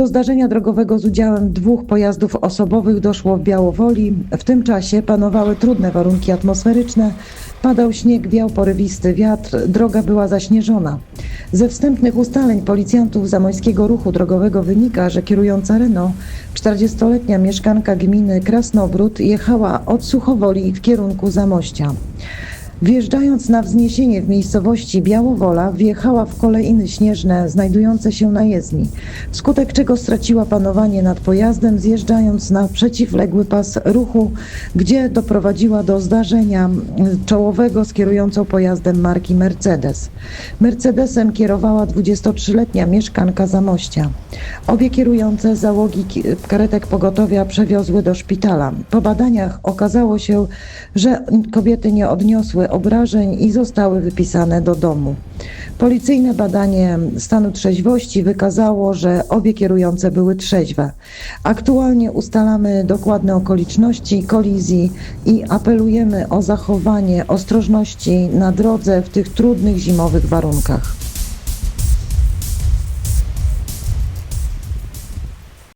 Do zdarzenia drogowego z udziałem dwóch pojazdów osobowych doszło w Białowoli. W tym czasie panowały trudne warunki atmosferyczne. Padał śnieg, wiał porywisty wiatr, droga była zaśnieżona. Ze wstępnych ustaleń policjantów zamojskiego ruchu drogowego wynika, że kierująca Renault, 40-letnia mieszkanka gminy Krasnobród, jechała od Suchowoli w kierunku Zamościa. Wjeżdżając na wzniesienie w miejscowości Białowola, wjechała w kolejny śnieżne znajdujące się na jezdni, wskutek czego straciła panowanie nad pojazdem, zjeżdżając na przeciwległy pas ruchu, gdzie doprowadziła do zdarzenia czołowego z kierującą pojazdem marki Mercedes. Mercedesem kierowała 23-letnia mieszkanka Zamościa. Obie kierujące załogi karetek pogotowia przewiozły do szpitala. Po badaniach okazało się, że kobiety nie odniosły obrażeń i zostały wypisane do domu. Policyjne badanie stanu trzeźwości wykazało, że obie kierujące były trzeźwe. Aktualnie ustalamy dokładne okoliczności kolizji i apelujemy o zachowanie ostrożności na drodze w tych trudnych zimowych warunkach.